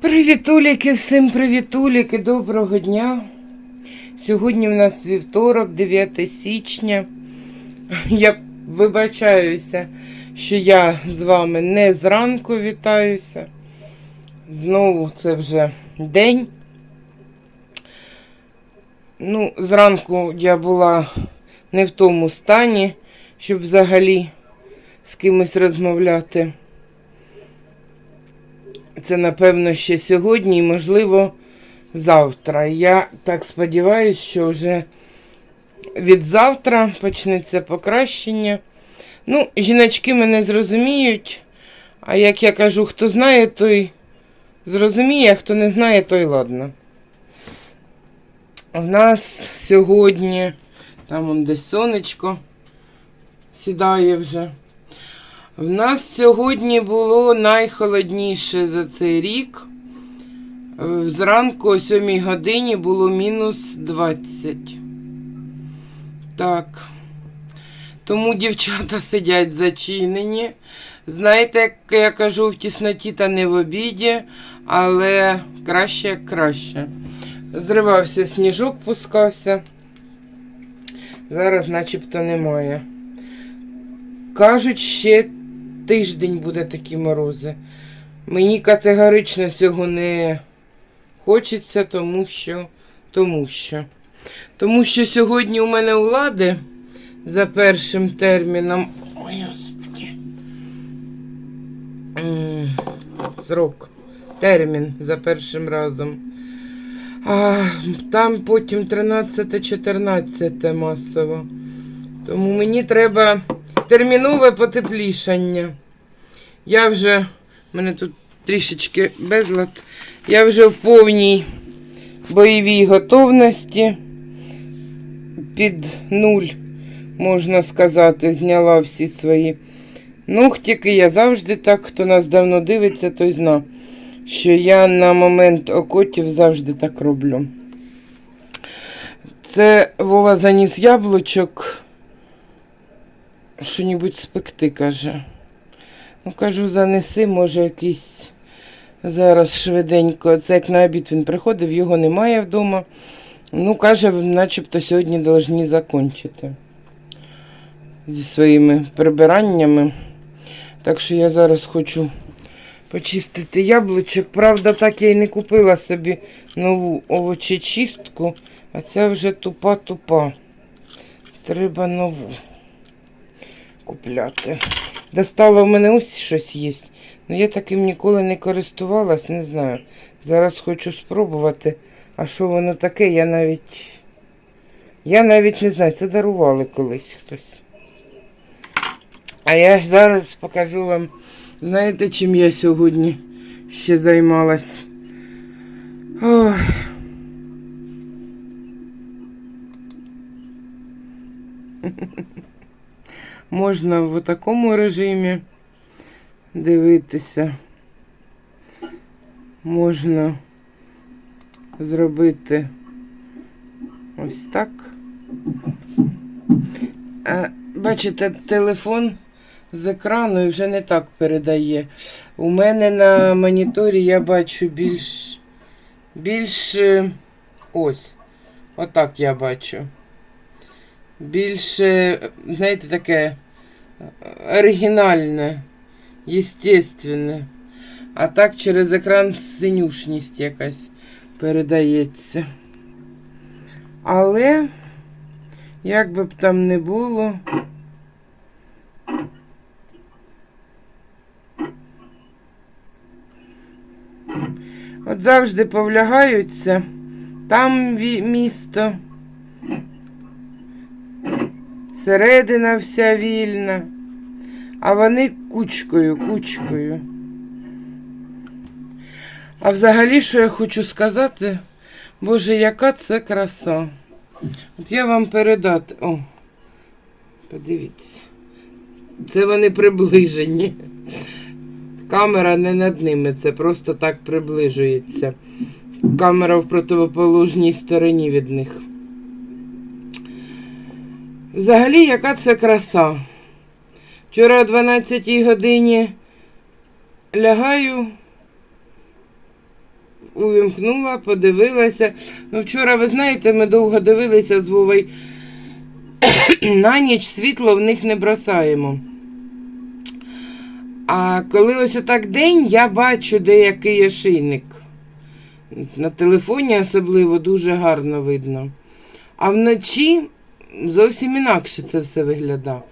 Привітуліки, всім привітуліки, доброго дня. Сьогодні в нас вівторок, 9 січня. Я вибачаюся, що я з вами не зранку вітаюся. Знову це вже день. Ну, зранку я була не в тому стані, щоб взагалі з кимось розмовляти. Це, напевно, ще сьогодні і, можливо, завтра. Я так сподіваюся, що вже від завтра почнеться покращення. Ну, жіночки мене зрозуміють, а як я кажу, хто знає, той зрозуміє, хто не знає, той ладно. У нас сьогодні, там он десь сонечко сідає вже. В нас сьогодні було найхолодніше за цей рік. Зранку о 7 годині було мінус 20. Так. Тому дівчата сидять зачинені. Знаєте, як я кажу, в тісноті та не в обіді, але краще як краще. Зривався сніжок, пускався. Зараз начебто немає. Кажуть, ще тиждень буде такі морози. Мені категорично цього не хочеться, тому що, тому що. Тому що сьогодні у мене влади за першим терміном. Ой. М, Срок. Термін за першим разом. А, там потім 13-14 масово. Тому мені треба термінове потеплішання. Я вже, в мене тут трішечки безлад. Я вже в повній бойовій готовності. Під нуль, можна сказати, зняла всі свої ногтики. Я завжди так, хто нас давно дивиться, той зна, що я на момент окотів завжди так роблю. Це Вова заніс яблучок що-небудь спекти, каже. Ну, кажу, занеси, може, якийсь зараз швиденько. Це як на обід він приходив, його немає вдома. Ну, каже, начебто сьогодні повинні закінчити зі своїми прибираннями. Так що я зараз хочу почистити яблучок. Правда, так я й не купила собі нову овочечистку, а ця вже тупа-тупа. Треба нову купляти. Достала в мене ось щось є. Ну я таким ніколи не користувалась, не знаю. Зараз хочу спробувати. А що воно таке, я навіть. Я навіть не знаю, це дарували колись хтось. А я зараз покажу вам, знаєте, чим я сьогодні ще займалась. Ой. Можна в такому режимі дивитися. Можна зробити ось так. А, бачите, телефон з екрану і вже не так передає. У мене на моніторі я бачу більш більш е, ось. Отак я бачу. Більше, знаєте, таке оригінальне, естественне. А так через екран синюшність якась передається. Але, як би б там не було, от завжди повлягаються, там місто, середина вся вільна, а вони кучкою, кучкою. А взагалі, що я хочу сказати, Боже, яка це краса. От я вам передати. О, подивіться. Це вони приближені. Камера не над ними, це просто так приближується. Камера в противоположній стороні від них. Взагалі, яка це краса? Вчора о 12 годині лягаю, увімкнула, подивилася. Ну, вчора, ви знаєте, ми довго дивилися з Вовою. На ніч світло в них не бросаємо. А коли ось отак день, я бачу, де який ошейник. На телефоні особливо дуже гарно видно. А вночі зовсім інакше це все виглядає.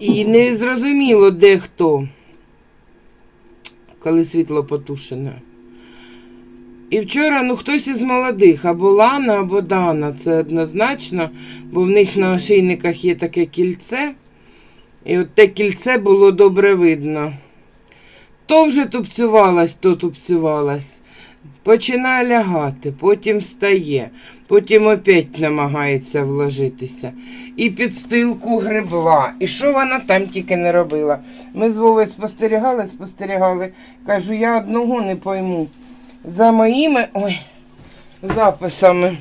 І не зрозуміло, де хто, коли світло потушене. І вчора ну, хтось із молодих, або Лана, або Дана, це однозначно, бо в них на ошейниках є таке кільце. І от те кільце було добре видно. То вже тупцювалась, то тупцювалась. Починає лягати, потім встає, потім опять намагається вложитися. І під стилку гребла. І що вона там тільки не робила. Ми з Вовою спостерігали, спостерігали. Кажу, я одного не пойму. За моїми ой, записами.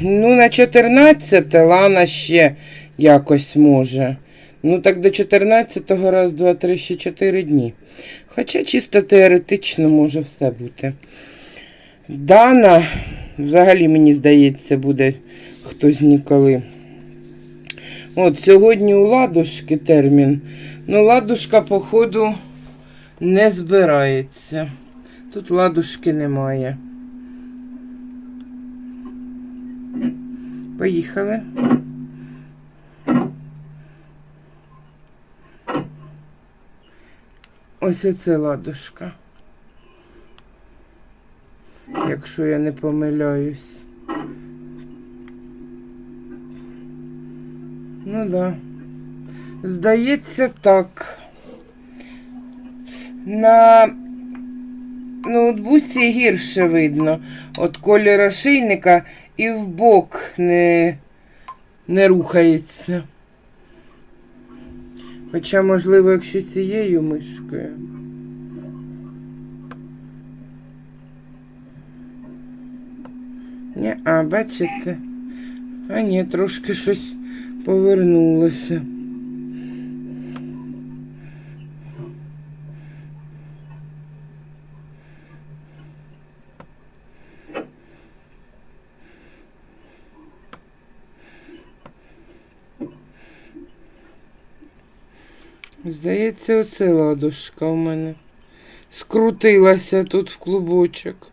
Ну, на 14 Лана ще якось може. Ну, так до 14-го раз, два, три, ще 4 дні. Хоча чисто теоретично може все бути. Дана, взагалі, мені здається, буде хтось ніколи. От сьогодні у ладушки термін. Ну, ладушка, походу, не збирається. Тут ладушки немає. Поїхали. Ось оце ладушка. Якщо я не помиляюсь. Ну да. Здається, так. На ноутбуці гірше видно. От колір ошейника і в бок не, не рухається. Хоча, можливо, якщо цією мишкою. Не, а, бачите? А ні, трошки щось повернулося. Здається, оце ладошка у мене. Скрутилася тут в клубочок.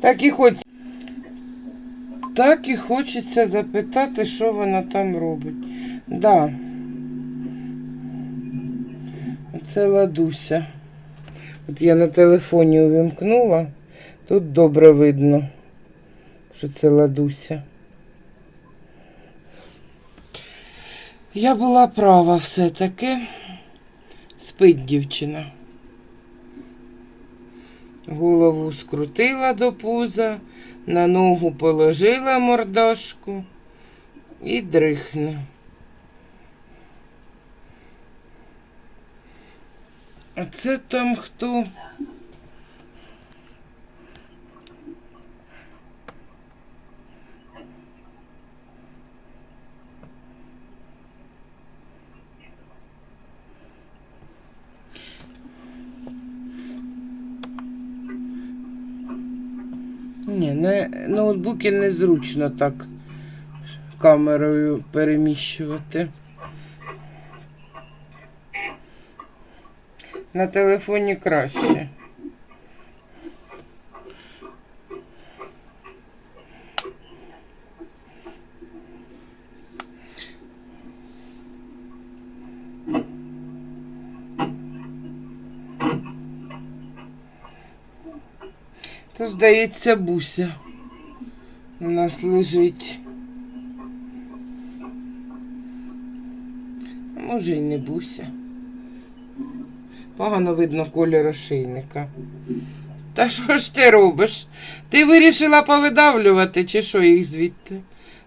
Так і хоч... Так і хочеться запитати, що вона там робить. Да. Це ладуся. От я на телефоні увімкнула. Тут добре видно, що це ладуся. Я була права все-таки. Спить дівчина. Голову скрутила до пуза, на ногу положила мордашку і дрихне. А це там хто? Ні, на ноутбуки незручно так камерою переміщувати. На телефоні краще. То, здається, буся у нас лежить. Може й не буся. Погано видно кольору ошейника. Та що ж ти робиш? Ти вирішила повидавлювати, чи що їх звідти?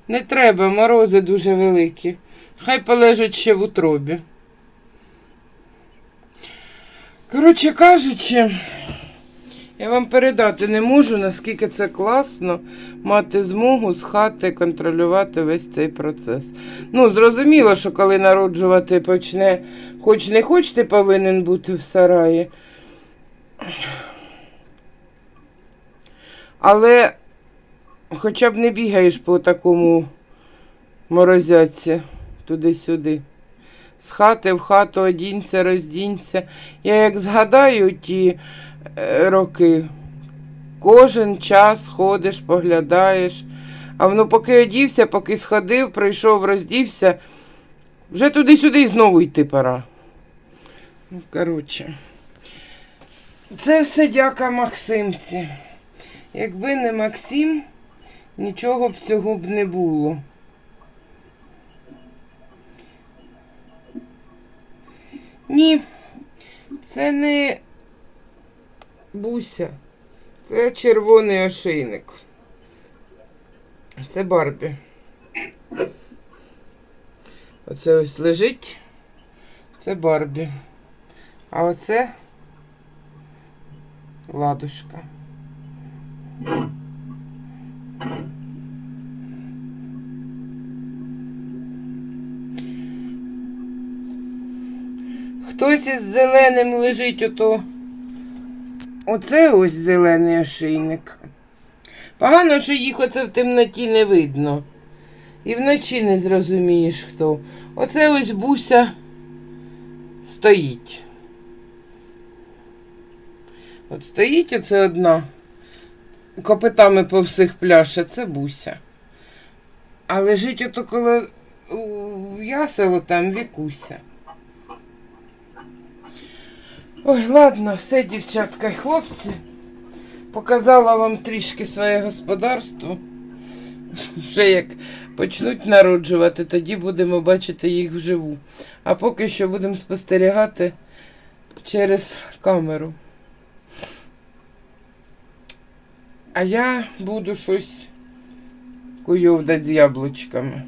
Не треба, морози дуже великі. Хай полежать ще в утробі. Коротше кажучи, я вам передати не можу, наскільки це класно мати змогу з хати контролювати весь цей процес. Ну, зрозуміло, що коли народжувати почне, хоч не хоч ти повинен бути в сараї. Але хоча б не бігаєш по такому морозяці туди-сюди. З хати в хату одінься, роздінься. Я як згадаю ті роки, кожен час ходиш, поглядаєш. А воно поки одівся, поки сходив, прийшов, роздівся, вже туди-сюди і знову йти пора. Ну, коротше. Це все дяка Максимці. Якби не Максим, нічого б цього б не було. Ні, це не буся. Це червоний ошейник. Це Барбі. Оце ось лежить. Це Барбі. А оце ладушка. Хтось із зеленим лежить ото. Оце ось зелений ошейник. Погано, що їх оце в темноті не видно. І вночі не зрозумієш хто. Оце ось буся стоїть. От стоїть оце одна. Копитами по всіх пляше, це буся. А лежить ото коло ясело там вікуся. Ой, ладно, все, дівчатка і хлопці. Показала вам трішки своє господарство. Вже як почнуть народжувати, тоді будемо бачити їх вживу. А поки що будемо спостерігати через камеру. А я буду щось куйовдать з яблучками.